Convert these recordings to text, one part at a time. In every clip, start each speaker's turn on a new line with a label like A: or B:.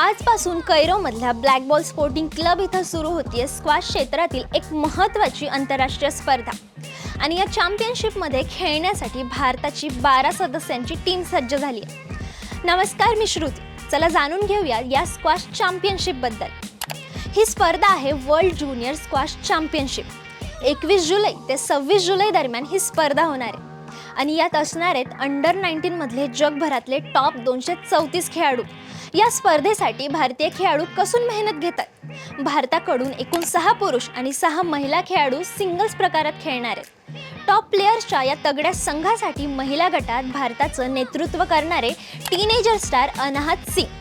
A: आजपासून कैरोमधल्या black ball sporting club इथं सुरू होतीये. स्क्वॅश क्षेत्रातील एक महत्त्वाची आंतरराष्ट्रीय स्पर्धा. आणि या चॅम्पियनशिपमध्ये खेळण्यासाठी भारताची बारा सदस्यांची टीम सज्ज झाली आहे नमस्कार मी श्रुती. चला जाणून घेऊया या स्क्वॅश चॅम्पियनशिपबद्दल ही स्पर्धा आहे वर्ल्ड ज्युनियर स्क्वॅश चॅम्पियनशिप. एकवीस जुलै ते सव्वीस जुलै दरम्यान ही स्पर्धा होणार आहे. आणि यात असणार आहेत अंडर नाईन्टीनमधले जगभरातले टॉप दोनशे चौतीस खेळाडू. या स्पर्धेसाठी भारतीय खेळाडू कसून मेहनत घेतात? भारताकडून एकूण सहा पुरुष आणि सहा महिला खेळाडू सिंगल्स प्रकारात खेळणार आहेत. टॉप प्लेयर्सच्या या तगड्या संघासाठी महिला गटात भारताचं नेतृत्व करणारे टीनेजर स्टार अनाहत सिंग.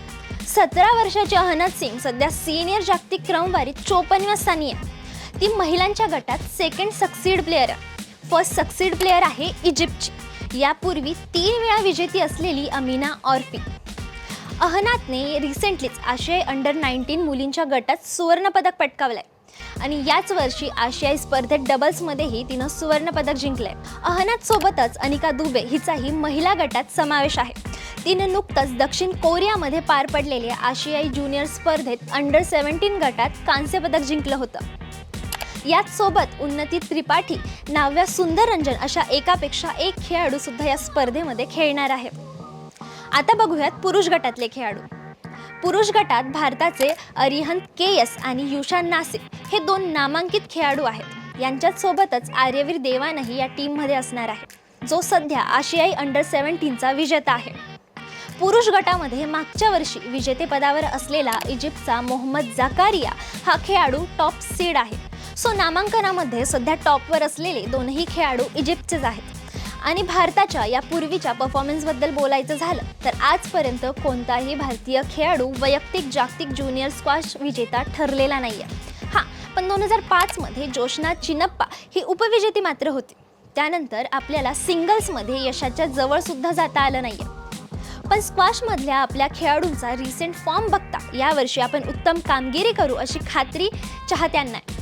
A: सतरा वर्षाची अहनत सिंग सध्या सिनियर जागतिक क्रमवारीत चोपन्नव्या स्थानी आहे ती महिलांच्या गटात सेकंड सक्सीड प्लेअर आहे. फर्स्ट सक्सीड प्लेअर आहे इजिप्तची. यापूर्वी तीन वेळा विजेती असलेली अमिना ऑर्फी. अहनातने रिसेंटलीच आशियाई अंडर नाईन्टीन मुलींच्या गटात सुवर्णपदक पटकावलंय. आणि याच वर्षी आशियाई स्पर्धेत डबल्समध्येही तिनं सुवर्णपदक जिंकलंय. अहनात सोबतच अनिका दुबे हिचाही महिला गटात समावेश आहे. तिनं नुकतंच दक्षिण कोरियामध्ये पार पडलेल्या आशियाई ज्युनियर स्पर्धेत अंडर सेव्हन्टीन गटात कांस्यपदक जिंकलं होतं. याच सोबत उन्नती त्रिपाठी नाव्या सुंदररंजन अशा एकापेक्षा एक खेळाडू सुद्धा या स्पर्धेमध्ये खेळणार आहे आता बघूयात पुरुष गटातले खेळाडू. पुरुष गटात भारताचे अरिहंत के एस आणि युशान नासिक हे दोन नामांकित खेळाडू आहेत. यांच्याच सोबतच आर्यवीर देवानही या टीममध्ये असणार आहे जो सध्या आशियाई अंडर सेव्हन्टीनचा विजेता आहे. पुरुष गटामध्ये मागच्या वर्षी विजेतेपदावर असलेला इजिप्तचा मोहम्मद जाकारिया हा खेळाडू टॉप सीड आहे. सो नामांकनामध्ये सध्या टॉपवर असलेले दोनही खेळाडू इजिप्तचेच आहेत. आणि भारताच्या या पूर्वीच्या परफॉर्मन्सबद्दल बोलायचं झालं तर आजपर्यंत कोणताही भारतीय खेळाडू वैयक्तिक जागतिक ज्युनियर स्क्वॉश विजेता ठरलेला नाही आहे हां पण दोन हजार पाचमध्ये जोशना चिनप्पा ही उपविजेती मात्र होती. त्यानंतर आपल्याला सिंगल्समध्ये यशाच्या जवळसुद्धा जाता आलं नाही आहे पण स्क्वॉशमधल्या आपल्या खेळाडूंचा रिसेंट फॉर्म बघता यावर्षी आपण उत्तम कामगिरी करू अशी खात्री चाहत्यांना आहे.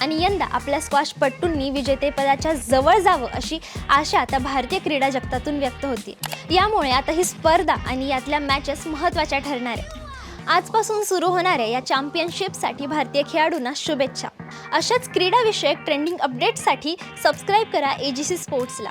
A: आणि यंदा आपल्या स्क्वॉशपट्टूंनी विजेतेपदाच्या जवळ जावं अशी आशा आता भारतीय क्रीडा जगतातून व्यक्त होती. यामुळे आता ही स्पर्धा आणि यातल्या मॅचेस महत्त्वाच्या ठरणार आहेत. आजपासून सुरू होणाऱ्या या चॅम्पियनशिपसाठी भारतीय खेळाडूंना शुभेच्छा. अशाच क्रीडाविषयक ट्रेंडिंग अपडेट्ससाठी सबस्क्राईब करा ए जी सी स्पोर्ट्सला